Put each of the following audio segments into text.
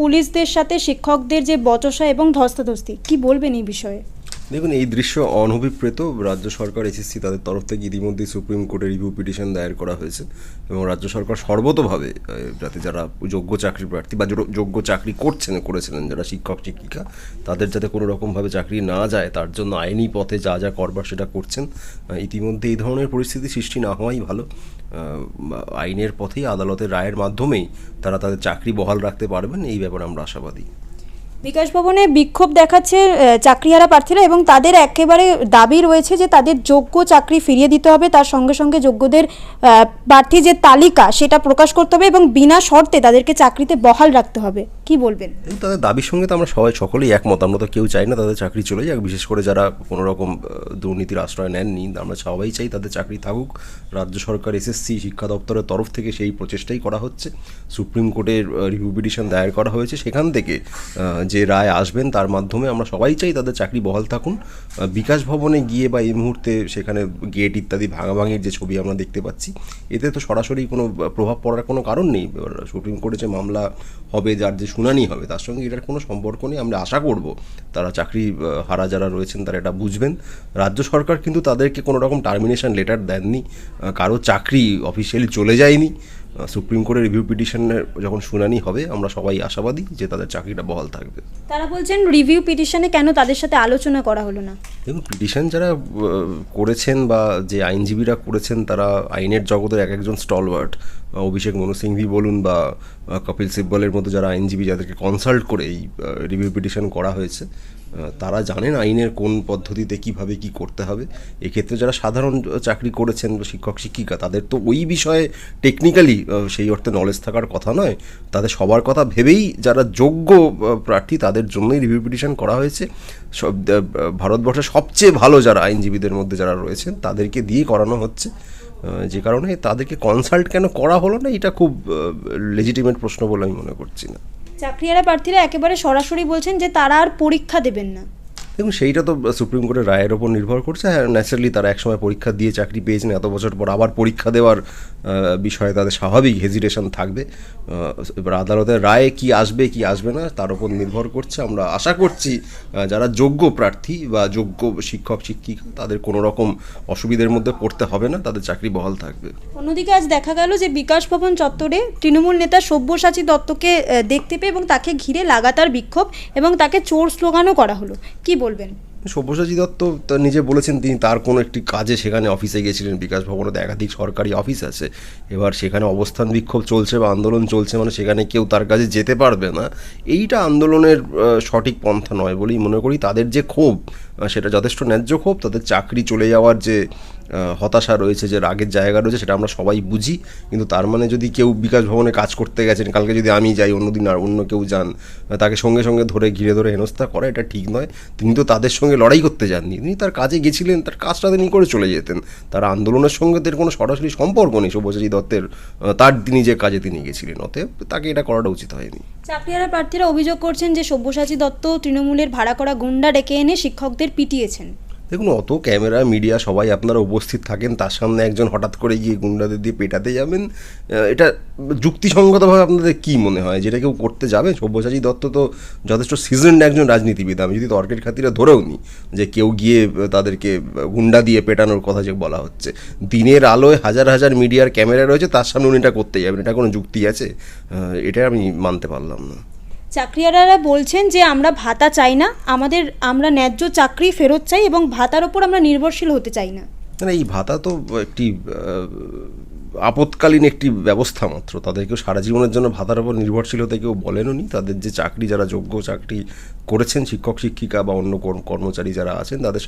পুলিশদের সাথে শিক্ষকদের যে বচসা এবং ধস্তাধস্তি কি বলবেন এই বিষয়ে? দেখুন, এই দৃশ্য অনভিপ্রেত। রাজ্য সরকার, এসএসসি তাদের তরফ থেকে ইতিমধ্যেই সুপ্রিম কোর্টে রিভিউ পিটিশন দায়ের করা হয়েছে এবং রাজ্য সরকার সর্বতভাবে যাতে যারা যোগ্য চাকরি প্রার্থী বা যোগ্য চাকরি করছেন, করেছিলেন, যারা শিক্ষক, শিক্ষিকা, তাদের যাতে কোনো রকমভাবে চাকরি না যায়, তার জন্য আইনি পথে যা যা করবার সেটা করছেন। ইতিমধ্যে এই ধরনের পরিস্থিতি সৃষ্টি না হওয়াই ভালো। আইনের পথেই আদালতের রায়ের মাধ্যমেই তারা তাদের চাকরি বহাল রাখতে পারবেন, এই ব্যাপারে আমরা আশাবাদী। বিকাশ ভবনে বিক্ষোভ দেখাচ্ছে চাকরিহারা প্রার্থীরা এবং তাদের একেবারে দাবি রয়েছে যে তাদের যোগ্য চাকরি ফিরিয়ে দিতে হবে। তার সঙ্গে সঙ্গে যোগ্যদের প্রার্থী যে তালিকা সেটা প্রকাশ করতে হবে এবং বিনা শর্তে তাদেরকে চাকরিতে বহাল রাখতে হবে। কি বলবেন? তাদের দাবির সঙ্গে তো আমরা সবাই সকলেই একমত। আমরা তো কেউ চাই না তাদের চাকরি চলে যাক, বিশেষ করে যারা কোনো রকম দুর্নীতির আশ্রয় নেননি। আমরা সবাই চাই তাদের চাকরি থাকুক। রাজ্য সরকার, এসএসসি, শিক্ষা দপ্তরের তরফ থেকে সেই প্রচেষ্টাই করা হচ্ছে। সুপ্রিম কোর্টের রিভিউ পিটিশন দায়ের করা হয়েছে। সেখান থেকে যে রায় আসবেন, তার মাধ্যমে আমরা সবাই চাই তাদের চাকরি বহাল থাকুন। বিকাশ ভবনে গিয়ে বা এই মুহূর্তে সেখানে গেট ইত্যাদি ভাঙাভাঙির যে ছবি আমরা দেখতে পাচ্ছি, এতে তো সরাসরি কোনো প্রভাব পড়ার কোনো কারণ নেই। সুপ্রিম কোর্টে যে মামলা হবে, যার যে শুনানি হবে, তার সঙ্গে এটার কোনো সম্পর্ক নেই। আমরা আশা করব তারা চাকরি হারা যারা রয়েছেন, তারা এটা বুঝবেন। রাজ্য সরকার কিন্তু তাদেরকে কোনো রকম টার্মিনেশন লেটার দেননি। কারও চাকরি অফিসিয়ালি চলে যায়নি। সুপ্রিম কোর্টের রিভিউ পিটিশনের যখন শুনানি হবে আমরা সবাই আশাবাদী যে তাদের চাকরিটা বহাল থাকবে। তারা বলছেন রিভিউ পিটিশনে কেন তাদের সাথে আলোচনা করা হলো না? দেখুন পিটিশন যারা করেছেন বা যে আইনজীবীরা করেছেন তারা আইনের জগতের এক একজন স্টলওয়ার্ড অভিষেক মনু সিংভি বলুন বা কপিল সিব্বলের মতো যারা আইনজীবী যাদেরকে কনসাল্ট করে এই রিভিউ পিটিশন করা হয়েছে তারা জানেন আইনের কোন পদ্ধতিতে কীভাবে কি করতে হবে। এক্ষেত্রে যারা সাধারণ চাকরি করেছেন শিক্ষক, শিক্ষিকা, তাদের তো ওই বিষয়ে টেকনিক্যালি সেই অর্থে নলেজ থাকার কথা নয়। তাদের সবার কথা ভেবেই যারা যোগ্য প্রার্থী, তাদের জন্যই রিভিউ পিটিশন করা হয়েছে। সব ভারতবর্ষের সবচেয়ে ভালো যারা আইনজীবীদের মধ্যে যারা রয়েছেন, তাদেরকে দিয়ে করানো হচ্ছে। যে কারণে তাদেরকে কনসাল্ট কেন করা হলো না, এটা খুব লেজিটিমেট প্রশ্ন বলে আমি মনে করছি না। চাকরিয়ারা প্রার্থীরা একেবারে সরাসরি বলছেন যে তারা আর পরীক্ষা দেবেন না। দেখুন, সেইটা তো সুপ্রিম কোর্টের রায়ের ওপর নির্ভর করছে। হ্যাঁ ন্যাচারালি তারা একসময় পরীক্ষা দিয়ে চাকরি পেয়েছেন এত বছর পর আবার পরীক্ষা দেওয়ার বিষয়ে তাদের স্বাভাবিক হেজিটেশন থাকবে। এবার আদালতের রায়ে কি আসবে কি আসবে না, তার উপর নির্ভর করছে। আমরা আশা করছি যারা যোগ্য প্রার্থী বা যোগ্য শিক্ষক, শিক্ষিকা, তাদের কোনো রকম অসুবিধার মধ্যে পড়তে হবে না, তাদের চাকরি বহাল থাকবে। অন্যদিকে আজ দেখা গেল যে বিকাশ ভবন চত্বরে তৃণমূল নেতা সব্যসাচী দত্তকে দেখতে পেয়ে এবং তাকে ঘিরে লাগাতার বিক্ষোভ এবং তাকে চোর স্লোগানও করা হলো। কি বলবেন সব্যসাচী দত্ত নিজে বলেছেন তিনি তার কোনো একটি কাজে সেখানে অফিসে গিয়েছিলেন। বিকাশ ভবনে একাধিক সরকারি অফিস আছে। এবার সেখানে অবস্থান বিক্ষোভ চলছে বা আন্দোলন চলছে মানে সেখানে কেউ তার কাছে যেতে পারবে না। এইটা আন্দোলনের সঠিক পন্থা নয় বলেই মনে করি। তাদের যে ক্ষোভ সেটা যথেষ্ট ন্যায্য ক্ষোভ। তাদের চাকরি চলে যাওয়ার যে হতাশা রয়েছে, যে রাগের জায়গা রয়েছে, সেটা আমরা সবাই বুঝি। কিন্তু তার মানে যদি কেউ বিকাশ ভবনে কাজ করতে গেছেন, কালকে যদি আমি যাই অন্যদিন আর অন্য কেউ যান, তাকে সঙ্গে সঙ্গে ধরে, ঘিরে ধরে হেনস্থা করা, এটা ঠিক নয়। তিনি তো তাদের সঙ্গে লড়াই করতে যাননি। তিনি তার কাজে গেছিলেন, তার কাজটা তিনি করে চলে যেতেন। তার আন্দোলনের সঙ্গে তার কোনো সরাসরি সম্পর্ক নেই শুভচারী দত্তের তার তিনি যে কাজে তিনি গেছিলেন, অতএব তাকে এটা করাটা উচিত হয়নি। চাকরিয়ারা প্রার্থীরা অভিযোগ করছেন যে সব্যসাচী দত্ত তৃণমূলের ভাড়া করা গুন্ডা ডেকে এনে শিক্ষকদের পিটিয়েছেন। দেখুন, অত ক্যামেরা, মিডিয়া সবাই আপনারা উপস্থিত থাকেন, তার সামনে একজন হঠাৎ করে গিয়ে গুন্ডাদের দিয়ে পেটাতে যাবেন এটা যুক্তিসঙ্গতভাবে আপনাদের কি মনে হয়? যেটা কেউ করতে যাবে? সব্যসাচী দত্ত তো যথেষ্ট সিজনড একজন রাজনীতিবিদ। আমি যদি তর্কের খাতিরে ধরেও নিই যে কেউ গিয়ে তাদেরকে গুন্ডা দিয়ে পেটানোর কথা যে বলা হচ্ছে, দিনের আলোয় হাজার হাজার মিডিয়ার ক্যামেরা রয়েছে, তার সামনে উনি এটা করতে যাবেন, এটা কোনো যুক্তি আছে? এটা আমি মানতে পারলাম না। চাকরিহারারা বলছেন যে আমরা ভাতা চাই না, আমাদের, আমরা ন্যায্য চাকরি ফেরত চাই এবং ভাতার ওপর আমরা নির্ভরশীল হতে চাই না। না এই ভাতা তো একটি আপৎকালীন একটি ব্যবস্থা মাত্র। তাদেরকেও সারা জীবনের জন্য ভাতার উপর নির্ভরশীল হতে কেউ বলেনও নি। তাদের যে চাকরি, যারা যোগ্য চাকরি করেছেন, শিক্ষক, শিক্ষিকা বা অন্য কর্ম- কর্মচারী যারা আছেন, তাদের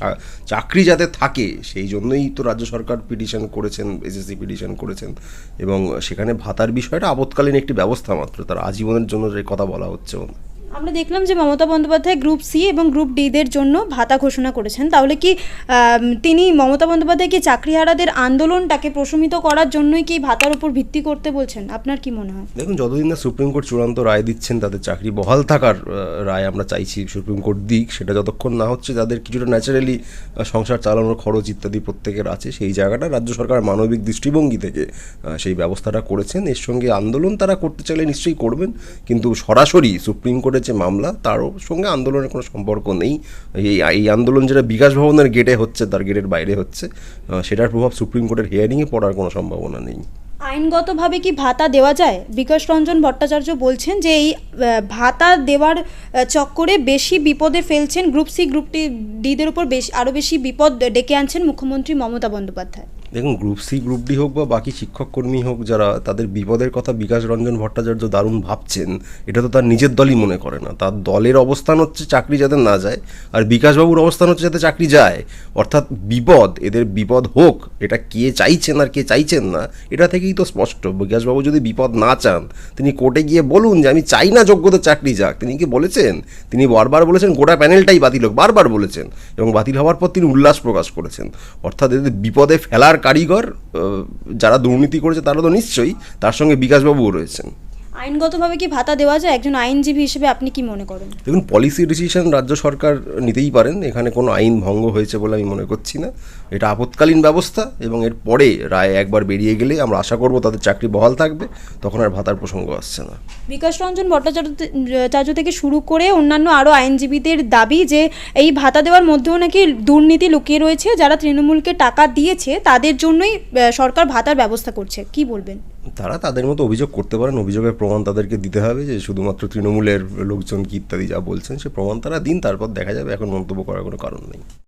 চাকরি যাতে থাকে, সেই জন্যই তো রাজ্য সরকার পিটিশন করেছেন, এসএসসি পিটিশন করেছেন। এবং সেখানে ভাতার বিষয়টা আপৎকালীন একটি ব্যবস্থা মাত্র। তার আজীবনের জন্য যে কথা বলা হচ্ছে। আমরা দেখলাম যে মমতা বন্দ্যোপাধ্যায় গ্রুপ সি এবং গ্রুপ ডিদের জন্য ভাতা ঘোষণা করেছেন। তাহলে কি তিনি মমতা বন্দ্যোপাধ্যায় কি চাকরিহারাদের আন্দোলনটাকে প্রশমিত করার জন্যই কি ভাতার উপর ভিত্তি করতে বলছেন? আপনার কি মনে হয়? দেখুন, যতদিন না সুপ্রিম কোর্ট চূড়ান্ত রায় দিচ্ছেন তাদের চাকরি বহাল থাকার রায় আমরা চাইছি সুপ্রিম কোর্ট দিক। সেটা যতক্ষণ না হচ্ছে তাদের কিছুটা ন্যাচারালি সংসার চালানোর খরচ ইত্যাদি প্রত্যেকের আছে, সেই জায়গাটা রাজ্য সরকার মানবিক দৃষ্টিভঙ্গি থেকে সেই ব্যবস্থাটা করেছেন। এর সঙ্গে আন্দোলন তারা করতে চাইলে নিশ্চয়ই করবেন। কিন্তু সরাসরি সুপ্রিম কোর্টের যে মামলা, তারও সঙ্গে আন্দোলনের কোনো সম্পর্ক নেই। এই এই আন্দোলন যেটা বিকাশ ভবনের গেটে হচ্ছে, তার গেটের বাইরে হচ্ছে সেটার প্রভাব সুপ্রিম কোর্টের হিয়ারিংয়ে পড়ার কোনো সম্ভাবনা নেই। আইনগতভাবে কি ভাতা দেওয়া যায়? বিকাশ রঞ্জন ভট্টাচার্য বলছেন যে এই ভাতা দেওয়ার চক্করে বেশি বিপদে ফেলছেন গ্রুপ সি গ্রুপ ডিদের উপর বেশি আরও বেশি বিপদ ডেকে আনছেন মুখ্যমন্ত্রী মমতা বন্দ্যোপাধ্যায়। দেখুন গ্রুপ সি গ্রুপ ডি হোক বা বাকি শিক্ষক কর্মী হোক, যারা তাদের বিপদের কথা বিকাশ রঞ্জন ভট্টাচার্য দারুণ ভাবছেন, এটা তো তার নিজের দলই মনে করে না। তার দলের অবস্থান হচ্ছে চাকরি যাতে না যায়, আর বিকাশবাবুর অবস্থান হচ্ছে যাতে চাকরি যায়। অর্থাৎ বিপদ, এদের বিপদ হোক, এটা কে চাইছেন আর কে চাইছেন না, এটা থেকেই তো স্পষ্ট। বিকাশবাবু যদি বিপদ না চান, তিনি কোর্টে গিয়ে বলুন যে, আমি চাই না যোগ্যতার চাকরি যাক। তিনি কি বলেছেন? তিনি বারবার বলেছেন, গোটা প্যানেলটাই বাতিল হোক, বারবার বলেছেন। এবং বাতিল হওয়ার পর তিনি উল্লাস প্রকাশ করেছেন। অর্থাৎ এদের বিপদে ফেলার কারিগর যারা দুর্নীতি করেছে তারা তো নিশ্চয়ই তার সঙ্গে বিকাশবাবুও রয়েছেন। আইনগতভাবে কি ভাতা দেওয়া যায়? একজন আইনজীবী হিসেবে আপনি কি মনে করেন? দেখুন পলিসি ডিসিশন রাজ্য সরকার নিতেই পারেন। এখানে কোনো আইন ভঙ্গ হয়েছে বলে আমি মনে করছি না। এটা আপৎকালীন ব্যবস্থা এবং এর পরে রায় একবার বেরিয়ে গেলে আমরা আশা করব তাদের চাকরি বহাল থাকবে। তখন আর ভাতার প্রসঙ্গ আসছে না। বিকাশ রঞ্জন ভট্টাচার্য চার্য থেকে শুরু করে অন্যান্য আরও আইনজীবীদের দাবি যে এই ভাতা দেওয়ার মধ্যেও নাকি দুর্নীতি লুকিয়ে রয়েছে। যারা তৃণমূলকে টাকা দিয়েছে তাদের জন্যই সরকার ভাতার ব্যবস্থা করছে। কি বলবেন? তারা তাদের মতো অভিযোগ করতে পারেন। অভিযোগের প্রমাণ তাদেরকে দিতে হবে যে শুধুমাত্র তৃণমূলের লোকজন কি ইত্যাদি যা বলছেন, সে প্রমাণ তারা দিন, তারপর দেখা যাবে। এখন মন্তব্য করার কোনো কারণ নেই।